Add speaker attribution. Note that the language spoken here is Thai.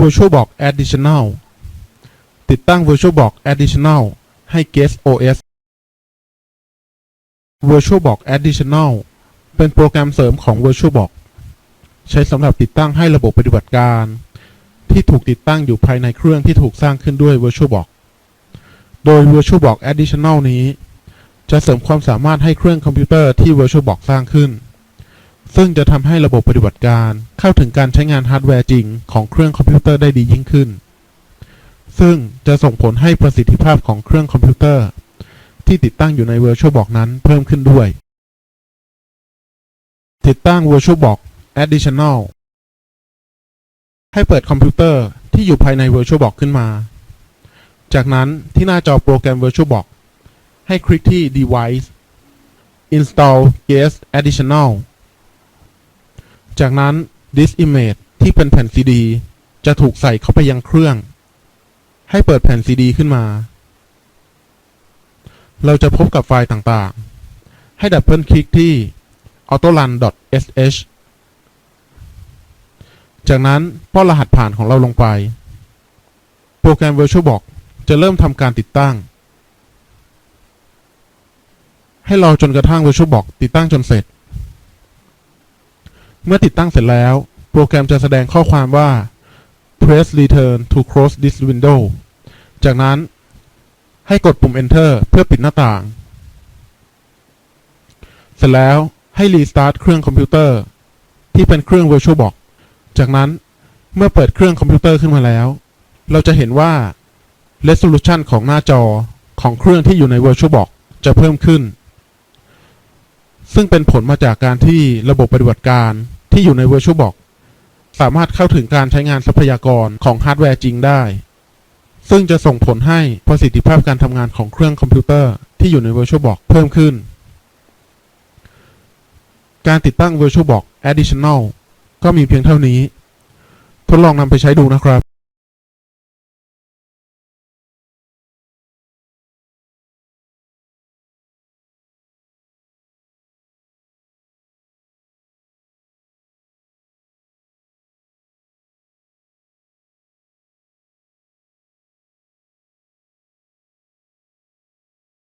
Speaker 1: VirtualBox Additional ติดตั้ง VirtualBox Additional ให้ Guest OS VirtualBox Additional เป็นโปรแกรมเสริมของ VirtualBox ใช้สำหรับติดตั้งให้ระบบปฏิบัติการ ที่ถูกติดตั้งอยู่ภายในเครื่องที่ถูกสร้างขึ้นด้วย VirtualBox โดย VirtualBox Additional นี้ จะเสริมความสามารถให้เครื่องคอมพิวเตอร์ที่ VirtualBox สร้างขึ้น ซึ่งจะทำให้ระบบปฏิบัติการเข้าถึงการใช้งานฮาร์ดแวร์จริงของเครื่องคอมพิวเตอร์ได้ดียิ่งขึ้น ซึ่งจะส่งผลให้ประสิทธิภาพของเครื่องคอมพิวเตอร์ ที่ติดตั้งอยู่ใน VirtualBox นั้นเพิ่มขึ้นด้วย ติดตั้ง VirtualBox Additional ให้เปิดคอมพิวเตอร์ที่อยู่ภายใน VirtualBox ขึ้นมา จากนั้นที่หน้าจอโปรแกรม VirtualBox ให้คลิกที่ Device Install Guest Additional จากนั้น This Image ที่เป็นแผ่นซีดีจะถูกใส่เข้าไปยังเครื่อง ให้เปิดแผ่นซีดีขึ้นมา เราจะพบกับไฟล์ต่างๆ ให้ดับเบิลคลิกที่ autorun.sh จากนั้นป้อนรหัสผ่านของเราลงไป โปรแกรม VirtualBox จะเริ่มทำการติดตั้ง ให้รอจนกระทั่ง VirtualBox ติดตั้งจนเสร็จ เมื่อติดตั้งเสร็จแล้ว โปรแกรมจะแสดงข้อความว่า press return to close this window จากนั้นให้กดปุ่ม enter เพื่อปิดหน้าต่าง เสร็จแล้วให้ restart เครื่องคอมพิวเตอร์ ที่เป็นเครื่อง VirtualBox จากนั้นเมื่อเปิดเครื่องคอมพิวเตอร์ขึ้นมาแล้ว เราจะเห็นว่า resolution ของหน้าจอของเครื่องที่อยู่ใน VirtualBox จะเพิ่มขึ้น ซึ่งเป็นผลมาจากการที่ระบบปฏิบัติการ ที่อยู่ใน VirtualBox สามารถเข้าถึงการใช้งานทรัพยากรของฮาร์ดแวร์จริงได้ ซึ่งจะส่งผลให้ประสิทธิภาพการทำงานของเครื่องคอมพิวเตอร์ที่อยู่ใน VirtualBox เพิ่มขึ้น การติดตั้ง VirtualBox Additional ก็มีเพียงเท่านี้ ทดลองนำไปใช้ดูนะครับ